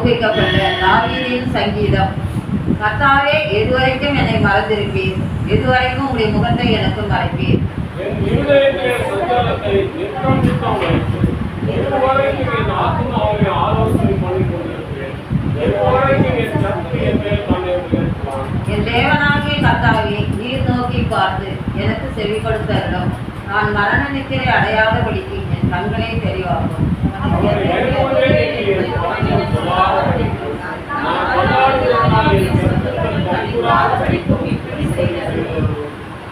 ஒப்புவிக்கப்பட்ட தாவீதின் சங்கீதம். கர்த்தாவே எதுவரைக்கும் என்னை மறந்திருப்பீர். எதுவரைக்கும் உங்களுடைய முகத்தை எனக்கு மறைப்பீர். என் தேவனாகிய கர்த்தாவே நீர் நோக்கி பார்த்து எனக்கு செவி கொடுத்தருளும் நான் மரண நித்திரை அடையாதபடிக்கு என் கண்களை தெளிவாகும் அவர் என்னோடே நீர் வாக்கியம் சொல்லாதபடிக்கும், நான் கொண்டாடுகிறதால் என் சத்தத்தை பங்குறாதபடிக்கும் இப்படி செய்தருளும்.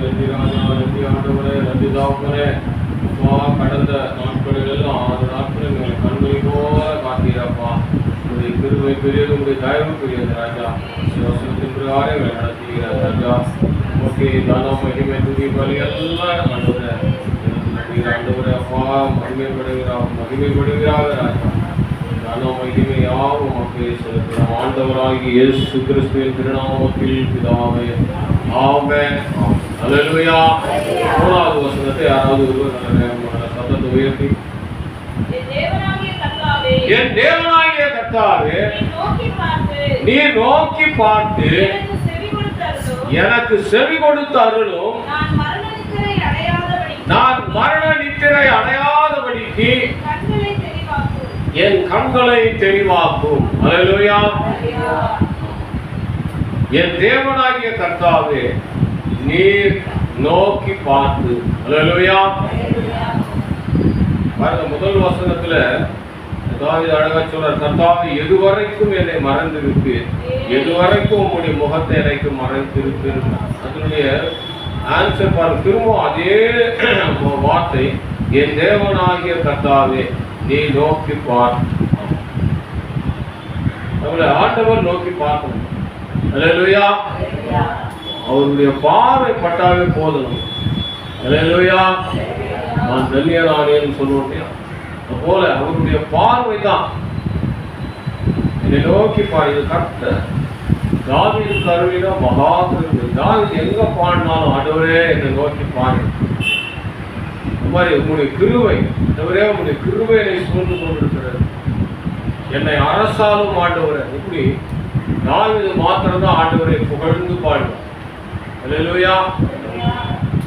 நன்றி ராஜா நன்றி ஆண்டவரே நன்றி தகப்பனே அப்பா கடந்த நாட்களில் எல்லாம் ஆறு நாட்களில் எங்களை கண்களை போல காட்டீரப்பா உங்களுடைய கிருபை பெரியது உங்களுடைய தயவு பெரியது ராஜா சிவசனத்தின் பிரகாரம் எங்களை நடத்துகிற ராஜா ஓகே தானம் மகிமை துதி பலி எல்லாம் ஆண்டவரே ஆண்டவரே அப்பா மகிமைப்படுகிறார் மகிமைப்படுகிறார். தானம் மகிமை யாவும் உமக்கு செலுத்துகிறோம். ஆண்டவராகி இயேசு கிறிஸ்துவின் திருநாமத்தில் பிதாவே ஆமென். அல்லேலூயா மூணாவது வசனத்தை யாராவது ஒருவர் சத்தத்தை உயர்த்தி. என் தேவனாகிய கர்த்தாவே, நீ நோக்கி பார்த்து எனக்கு செவி கொடுத்து அருளும் நான் மரண நித்திரை அடையாதபடிக்கு. என் கண்களை தெளிவாக்கும். அல்லேலூயா என் தேவனாகிய கர்த்தாவே நீர் நோக்கி பார்த்து. பாருங்க முதல் வசனத்துல தாவீது அழகா சொல்றார் கர்த்தாவே எதுவரைக்கும் என்னை மறந்திருக்கு எதுவரைக்கும் உம்முடைய முகத்தை எனக்கு மறைத்திருக்கு அதனுடைய ஆன்சர் பாருங்க திரும்ப அதே வார்த்தை என் தேவனாகிய கர்த்தாவே நீ நோக்கி பார். நம்மளை ஆண்டவர் நோக்கி பார்க்கணும். அல்லேலூயா அவருடைய பார்வை பட்டாவே போதும். அல்லேலூயா நான் தன்யனானேன்னு சொல்லுவோம் போல அவருடைய பார்வை தான் என்னை நோக்கி பாயுது இது கரெக்ட் தாவீது கருவினா மகா கருவி தாவீது எங்க பாடினாலும் ஆண்டவரே என்னை நோக்கி பாரு இந்த மாதிரி உங்களுடைய கிருவை ஆண்டவரே உங்களுடைய கிருவை என்னை சூழ்ந்து கொண்டிருக்கிறது. என்னை அரசாலும் ஆண்டவரே இப்படி தாவிது மாத்திரம்தான் ஆண்டவரை புகழ்ந்து பாடுவார்.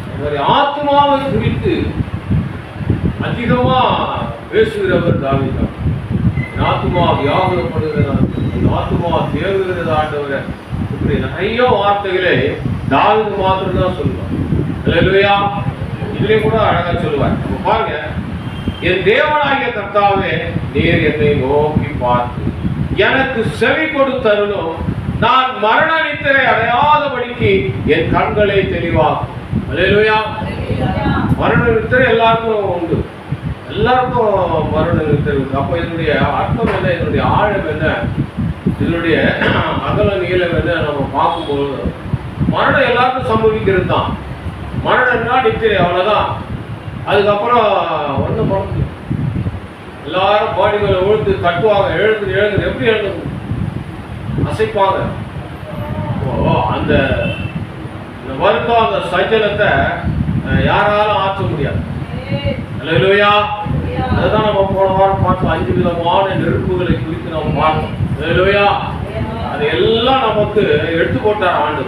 இந்த மாதிரி ஆத்மாவை குறித்து அதிகமா பேசுகிறவர் தாவீதான் என் ஆத்மா வியாகுலப்படுகிறதா என் ஆத்மா தேவுகிறது ஆண்டவரை. இப்படி நிறைய வார்த்தைகளை தாவீது மாத்திரம் தான் சொல்லுவார். அல்லேலூயா. இதுலயே கூட அழகா சொல்லுவார். பாருங்க. என் தேவனாகிய கர்த்தாவே நீர் என்னை நோக்கி பார்த்து எனக்கு செவி கொடுத்தருளும் நான் மரண நித்திரை அடையாதபடிக்கு என் கண்களை அல்லேலூயா. மரண நித்திரை எல்லாருக்கும் உண்டு. எல்லாருக்கும் நித்திரை உண்டு அப்போ இதனுடைய அர்த்தம் என்ன? இதனுடைய ஆழம் என்ன? இதனுடைய அகல நீளம் என்ன? நம்ம பார்க்கும்போது மரணம் எல்லாருக்கும் சம்பவிக்கிறது தான் மரணம்னா நித்திரை அவ்வளோதான் அதுக்கப்புறம் ஒன்றும் பண்ண. எல்லாரும் பாடி மேல விழுந்து தட்டுவாங்க எழுந்து எழுந்து. எப்படி எழுந்து அசைப்பாங்க. ஓ அந்த வருத்தம் அந்த சஞ்சலத்தை யாராலும் ஆற்ற முடியாது. அல்லேலூயா அதுதான் நம்ம போன வாரம் பார்த்தோம் அஞ்சு விதமான நெருப்புகளை குறித்து நம்ம பார்த்தோம். அது எல்லாம் நமக்கு எடுத்து போட்டார் ஆண்டு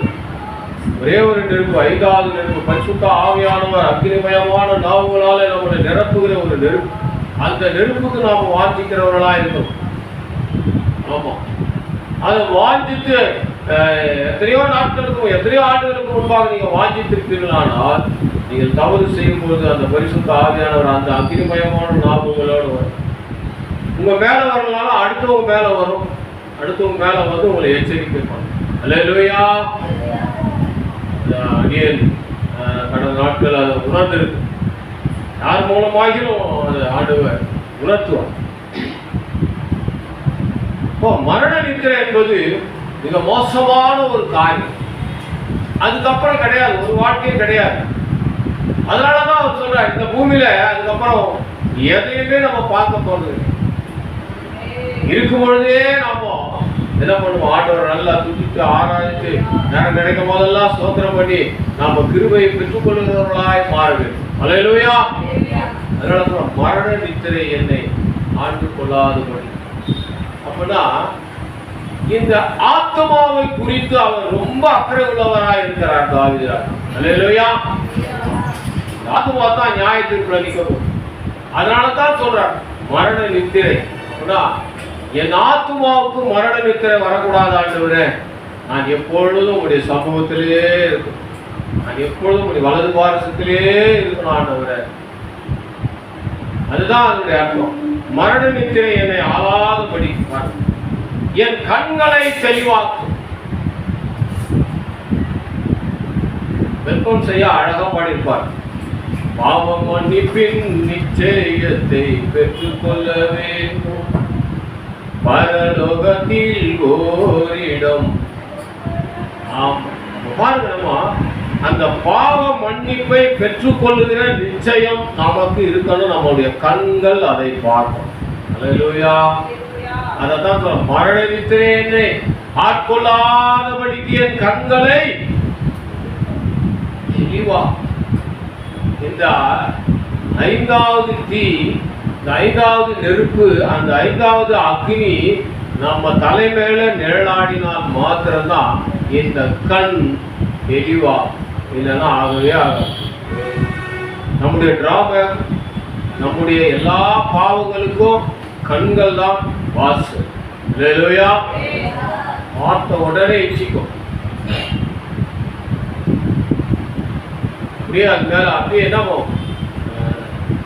ஒரே ஒரு நெருப்பு ஐந்தாவது நெருப்பு பரிசுத்த ஆவியானவர் அக்னிமயமான நாவுகளாலே நம்மளை நிரப்புகிற ஒரு நெருப்பு. அந்த நெருப்புக்கு நாம வாஞ்சிக்கிறவர்களா இருந்தோம். ஆமா. அதை வாஞ்சித்து அஹ், எத்தனையோ நாட்களுக்கும் எத்தனையோ ஆண்டுகளுக்கு முன்பாக நீங்க வாஞ்சித்திருப்பீர்களானால் நீங்கள் தவறு செய்யும்போது அந்த பரிசுத்த ஆவியானவர் அந்த அக்கினிமயமான ஞாபகங்களோடு வரும். உங்க மேல வரலாம் அடுத்தவங்க மேல வரும். அடுத்தவங்க மேல வந்து உங்களை எச்சரிக்கை பண்ணும். அல்லேலூயா. அடியேன் கடந்த நாட்கள் அதை உணர்ந்திருக்கு. யார் மூலமாகிலும் அதை ஆண்டவர் உணர்த்துவார். இப்போ மரண நித்திரை என்பது மிக மோசமான ஒரு காரியம். அதுக்கப்புறம் கிடையாது. ஒரு வாழ்க்கையும் கிடையாது. அதனாலதான் அவர் சொல்கிறார் இந்த பூமியில அதுக்கப்புறம் எதையுமே நம்ம பார்க்க போகிறது இருக்கும் பொழுதே நாம என்ன பண்ணுவோம்? ஆண்டவர் நல்லா துதித்து ஆராய்ந்து நேரம் கிடைக்கும் போதெல்லாம் ஸ்தோத்திரம் பண்ணி நாம கிருபையை பெற்றுக்கொள்கிறவர்களாய் மாற வேண்டும் அதனால சொல்ல மரண நித்திரை என்னை ஆண்டு கொள்ளாதபடி அப்படின்னா இந்த ஆத்மாவை குறித்து அவர் ரொம்ப அக்கறை உள்ளவராய் இருக்கிறார் தாவிதார் அலையிலுவையா இந்த தான் தான் தீர்ப்புல நிற்கும் அதனால தான் சொல்றார் மரண நித்திரை. என் ஆத்துமாவுக்கு மரண நித்திரை வரக்கூடாது ஆண்டவரே. நான் எப்பொழுதும் உடைய சமூகத்திலே இருக்கும் நான் எப்பொழுதும் உடைய வலது பாரசத்திலே இருக்கணும் ஆண்டவரே. அதுதான் அதனுடைய அர்த்தம். மரண நித்திரை என்னை ஆளாதபடி என் கண்களை தெளிவாக்கும். வெப்பம் செய்ய அழகா பாடியிருப்பார். பாவம் மன்னிப்பின் நிச்சயத்தை பெற்றுக்கொள்ள வேண்டும். பரலோகத்தில் ஓரிடம். ஆம் பாருங்க அந்த பாவ மன்னிப்பை பெற்றுக்கொள்ளுகிற நிச்சயம் நமக்கு இருக்கணும். நம்மளுடைய கண்கள் அதை பார்க்கும். அல்லேலூயா. அதான் சொல்ல மரண ஆட்கொள்ளாதபடிக்கு என் கண்களை தெளிவா இந்த ஐந்தாவது தீ இந்த ஐந்தாவது நெருப்பு அந்த ஐந்தாவது அக்னி நம்ம தலைமையில நிழலாடினால் மாத்திரம்தான் இந்த கண் தெளிவா. இல்லைன்னா ஆகவே ஆகும் நம்முடைய டிராபேக் நம்முடைய எல்லா பாவங்களுக்கும் கண்கள் தான் வாசு. இல்லையா பார்த்த உடனே இச்சிக்கும் அப்படியே அது மேல அப்படியே என்ன போகும்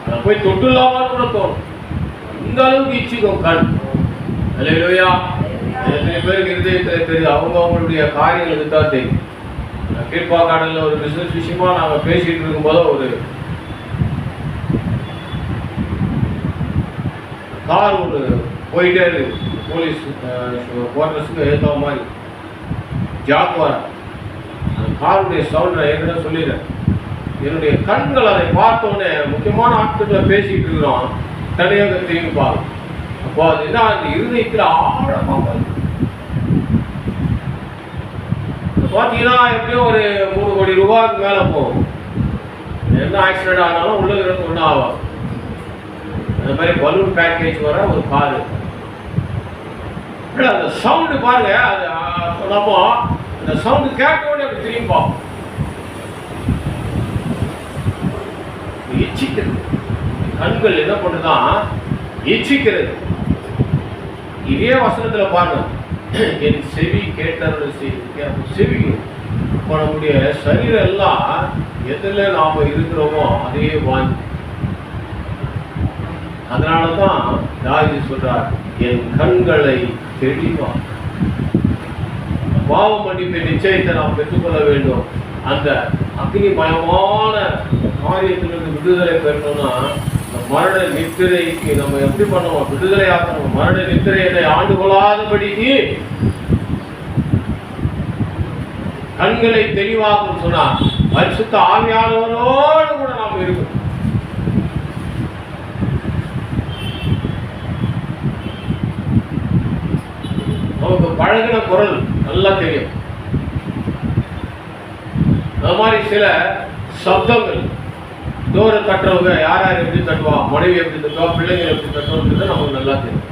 அதை போய் தொட்டுலாமான்னு கூட தோணும். இந்த அளவுக்கு இச்சிக்கும் கண். அலையிலோயா எத்தனை பேருக்கு இருதயத்தில் தெரியுது அவங்க அவங்களுடைய காரியங்களுக்கு தான் தெரியும். கீழ்ப்பாக்காடலில் ஒரு பிசினஸ் விஷயமா நாங்கள் பேசிட்டு இருக்கும்போது ஒரு கார் ஒன்று போயிட்டே இருக்கு. போலீஸ் குவார்டர்ஸுக்கு ஏற்ற மாதிரி. ஜாக்குவார். அந்த காருடைய சவுண்ட் நான் ஏற்கனவே சொல்லிடுறேன். என்னுடைய கண்கள் அதை பார்த்தோன்னே முக்கியமான ஆட்களை பேசிட்டு இருக்கிறோம். தனியாக பாரு அப்போ அது என்ன? அந்த இருதயத்தில் ஆழமாக பார்த்தீங்கன்னா எப்படியும் ஒரு மூணு கோடி ரூபாய்க்கு மேலே போகும். என்ன ஆக்சிடென்ட் ஆனாலும் உள்ள இருந்து ஒன்றும் ஆகும் அந்த மாதிரி பலூன் பேக்கேஜ் வர ஒரு காரு இல்லை அந்த சவுண்டு பாருங்க. அது சொன்னப்போ நம்ம அந்த சவுண்டு கேட்ட உடனே திரும்பி பார்ப்போம். இச்சிக்கிறது. கண்கள் என்ன பண்ணுதான் இச்சிக்கிறது. இதே வசனத்துல பாருங்க. என் செவி கேட்டருள் செய்து செவி இப்போ நம்முடைய சரீரம் எல்லாம் எதில் நாம இருக்கிறோமோ அதையே வாங்கி அதனால தான் தாஜி சொல்றார் என் கண்களை தெளிவா. பாவ மன்னிப்பை நிச்சயத்தை நாம் பெற்றுக்கொள்ள வேண்டும். அந்த அக்னிமயமான காரியத்திலிருந்து விடுதலை பெறணும்னா இந்த மரண நித்திரைக்கு நம்ம எப்படி பண்ணுவோம் விடுதலை ஆக்கணும் மரண நித்திரையை ஆண்டு கொள்ளாதபடி கண்களை தெளிவாக்கும் சொன்னா பரிசுத்த ஆவியானவரோடு கூட நாம் இருக்கணும். நமக்கு பழகின குரல் நல்லா தெரியும். அந்த மாதிரி சில சப்தங்கள் தூர தட்டுறவங்க யார் யார் எப்படி தட்டுவா மனைவி எப்படி தட்டுவா பிள்ளைங்க எப்படி தட்டுவோம்ன்றது நமக்கு நல்லா தெரியும்.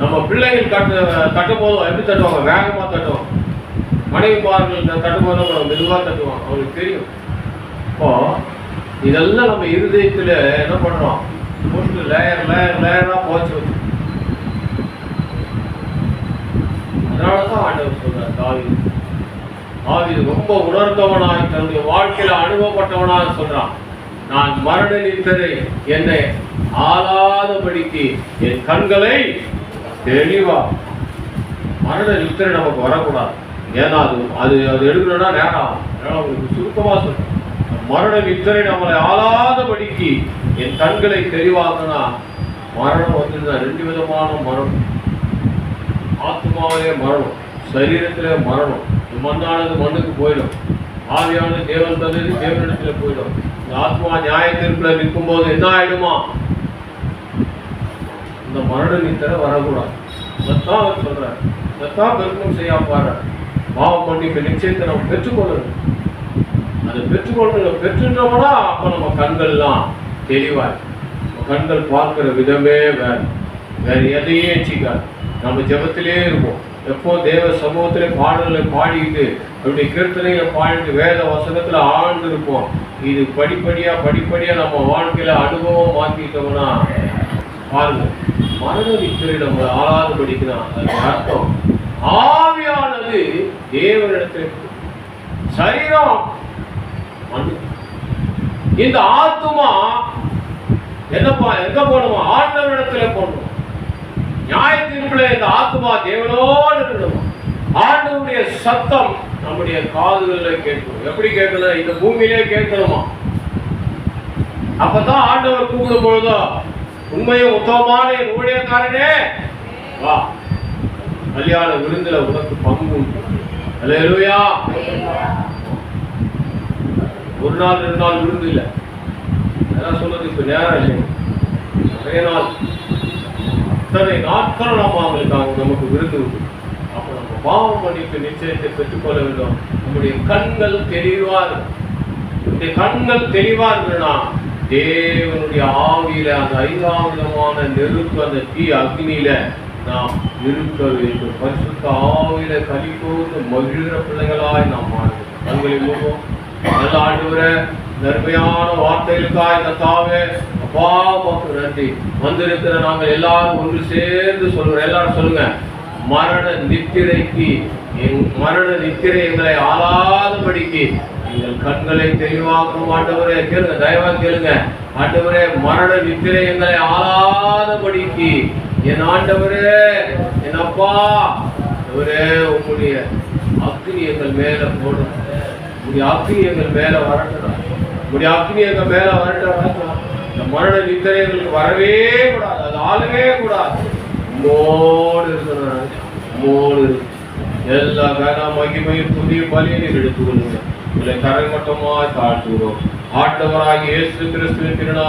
நம்ம பிள்ளைகள் கட்டு தட்டும் போதும் எப்படி தட்டுவாங்க? வேகமாக தட்டுவோம் மனைவி பாருங்கள் தட்டும் போது நம்ம மெதுவாக தட்டுவோம் அவங்களுக்கு தெரியும். இப்போ இதெல்லாம் நம்ம இருதயத்தில் என்ன பண்ணுறோம்? போட்டு லேயர் லேயர் லேயராக போச்சு. வச்சு அதனால தான் ஆண்டவர் சொல்கிறார் தாவி அது ரொம்ப உணர்ந்தவனாய் தன்னுடைய வாழ்க்கையில அனுபவப்பட்டவனாக சொல்றான். நான் மரண நித்தரை என்னை ஆளாதபடிக்கு என் கண்களை தெளிவா. மரண நித்திரை நமக்கு வரக்கூடாது. ஏன்னா அது அது அது எடுக்கணும்னா நேரம் ஆகும். உங்களுக்கு சுருக்கமா சொல்றேன். மரண நித்திரை நம்மளை ஆளாதபடிக்கு என் கண்களை தெளிவாக்குனா மரணம் வந்துருந்தா ரெண்டு விதமான மரணம். ஆத்மாவிலே மரணம். சரீரத்திலே மரணம். மண்ணானது மண்ணுக்கு போயிடும். ஆவியானது தேவன் தந்தது தேவனிடத்துல போயிடும். இந்த ஆத்மா நியாய நிற்கும் போது என்ன ஆயிடுமா? இந்த மரண நித்திரை வரக்கூடாது. அதான் அவர் சொல்றார். அதான் பெருக்கம் செய்யா பாரு. பாவம் மன்னிப்பு நிச்சயத்தை நம்ம பெற்றுக்கொள்ளணும். அதை பெற்றுக்கொள்ளணும் பெற்றுட்டோம்னா அப்ப நம்ம கண்கள்லாம் தெளிவாய். கண்கள் பார்க்கிற விதமே வேற. வேற எதையும் வச்சுக்காது நம்ம ஜபத்திலே இருப்போம். எப்போ தேவ சமூகத்தில் பாடல்களை பாடிட்டு அப்படி கீர்த்தனைகளை பாடிட்டு வேத வசனத்துல ஆழ்ந்து இருப்போம் இது படிப்படியா படிப்படியா நம்ம வாழ்க்கையில அனுபவம் மாற்றிட்டோம்னா பாருங்க மரண நித்திரை நம்ம ஆளாது படிக்கலாம் அதுக்கு அர்த்தம் ஆவியானது தேவனிடத்தில் சரீரம் இந்த ஆத்துமா என்னப்பா எங்க போனோமோ ஆண்டவரிடத்துல போனோம் நியாய இந்த ஆத்துமா தேவனோடு சத்தம் நம்முடைய காதுகளில் கேட்கணும் எப்படி கேட்கணும்? இந்த பூமியிலே கேட்கணுமா? அப்பதான் ஆண்டவர் கூப்பிடும் பொழுதோ உண்மையும் உத்தமமான என் ஊழியக்காரனே வா. கல்யாண விருந்துல உனக்கு பங்கு அலையலுயா ஒரு நாள் ரெண்டு நாள் விருந்து இல்லை. அதான் சொல்றது இப்ப நேரம் இல்லை நிறைய நாள் அத்தனை நாட்கள் நம்ம அவங்களுக்கு நமக்கு விருந்து உண்டு. பாவம் மன்னிப்பு நிச்சயத்தை பெற்றுக்கொள்ள வேண்டும். நம்முடைய கண்கள் தெளிவா இருக்கும் கண்கள் தெளிவா இருக்குன்னா தேவனுடைய ஆவியில அந்த ஐந்தாம் விதமான நெருப்பு அந்த தீ அக்னியில நாம் இருக்க வேண்டும். பரிசுத்த ஆவியில கலி மகிழ்கிற பிள்ளைகளாய் நாம் மாற கண்களை மூலம் நல்ல ஆண்டவரே நன்மையான வார்த்தைகளுக்காய் கத்தாவே அப்பா நன்றி. வந்திருக்கிற நாங்கள் எல்லாரும் ஒன்று சேர்ந்து சொல்றோம் எல்லாரும் சொல்லுங்க. மரண நித்திரைக்கு என் மரண நித்திரை எங்களை ஆளாதபடிக்கு எங்கள் கண்களை தெளிவாக்கும் ஆண்டவரே கேளுங்க தயவா கேளுங்க. ஆண்டவரே மரண நித்திரை எங்களை ஆளாதபடிக்கு என் ஆண்டவரே என் அப்பா அவரே உங்களுடைய அக்னி எங்கள் மேல போடும். உங்களுடைய அக்னி எங்கள் மேல வரட்டும் உங்களுடைய அக்னி எங்கள் மேல வரட்டும் இந்த மரண நித்திரை எங்களுக்கு வரவே கூடாது அது ஆளவே கூடாது. உம்மோடு இருக்கணும் எல்லா கன மகிமையும் புதிய பலியை நீர் எடுத்துக்கொள்ளுங்க கரை கரைமட்டமாய் தாழ்த்துகிறோம். ஆண்டவராகிய இயேசு கிறிஸ்துவின் திருநாள்